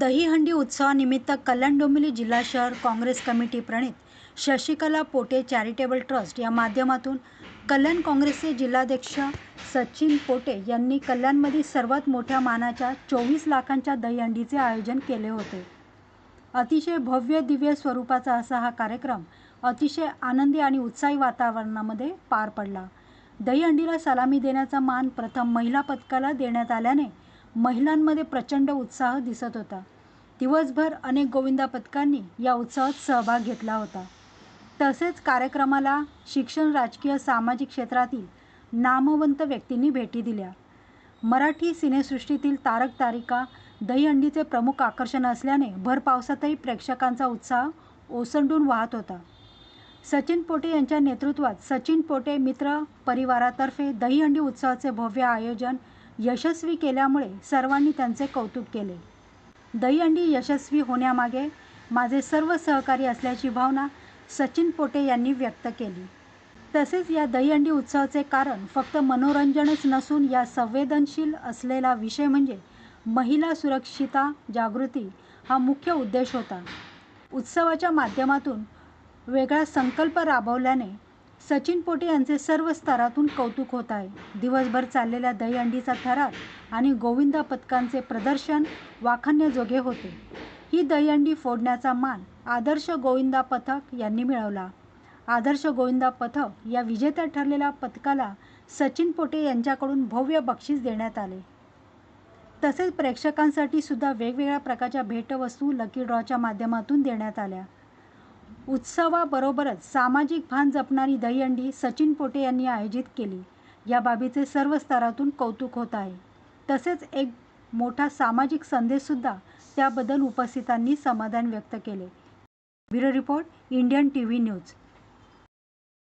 दहीहंडी उत्सवानिमित्त कल्याण डोंबिवली जिल्हा शहर काँग्रेस कमिटी प्रणित शशिकला पोटे चॅरिटेबल ट्रस्ट या माध्यमातून कल्याण काँग्रेसचे जिल्हाध्यक्ष सचिन पोटे यांनी कल्याणमधील सर्वात मोठ्या मानाच्या चोवीस लाखांच्या दहीहंडीचे आयोजन केले होते. अतिशय भव्य दिव्य स्वरूपाचा असा हा कार्यक्रम अतिशय आनंदी आणि उत्साही वातावरणामध्ये पार पडला. दहीहंडीला सलामी देण्याचा मान प्रथम महिला पथकाला देण्यात आल्याने महिलांमध्ये प्रचंड उत्साह दिसत होता. दिवसभर अनेक गोविंदा पथकांनी या उत्सवात सहभाग घेतला होता. तसेच कार्यक्रमाला शिक्षण राजकीय सामाजिक क्षेत्रातील नामवंत व्यक्तींनी भेटी दिल्या. मराठी सिनेसृष्टीतील तारक तारिका दहीहंडीचे प्रमुख आकर्षण असल्याने भर पावसातही प्रेक्षकांचा उत्साह ओसंडून वाहत होता. सचिन पोटे यांच्या नेतृत्वात सचिन पोटे मित्र परिवारातर्फे दहीहंडी उत्सवाचे भव्य आयोजन यशस्वी केल्यामुळे सर्वांनी त्यांचे कौतुक केले. दहीहंडी यशस्वी होण्यामागे माझे सर्व सहकारी असल्याची भावना सचिन पोटे यांनी व्यक्त केली. तसेच या दहीहंडी उत्सवाचे कारण फक्त मनोरंजनच नसून या संवेदनशील असलेला विषय म्हणजे महिला सुरक्षिता जागृती हा मुख्य उद्देश होता. उत्सवाच्या माध्यमातून वेगळा संकल्प राबवल्याने सचिन पोटे यांचे सर्व स्तरातून कौतुक होत आहे. दिवसभर चाललेल्या दहीहंडीचा थरार आणि गोविंदा पथकांचे प्रदर्शन वाखाणण्याजोगे होते. ही दहीहंडी फोडण्याचा मान आदर्श गोविंदा पथक यांनी मिळवला. आदर्श गोविंदा पथक या विजेत्या ठरलेल्या पथकाला सचिन पोटे यांच्याकडून भव्य बक्षीस देण्यात आले. तसेच प्रेक्षकांसाठी सुद्धा वेगवेगळ्या प्रकारच्या भेटवस्तू लकी ड्रॉच्या माध्यमातून देण्यात आल्या. उत्सवाबरोबरच सामाजिक भान जपणारी दहीहंडी सचिन पोटे यांनी आयोजित केली. या बाबीचे सर्व स्तरातून कौतुक होत आहे. तसेच एक मोठा सामाजिक संदेशसुद्धा त्याबद्दल उपस्थितांनी समाधान व्यक्त केले. Bureau report Indian T V news.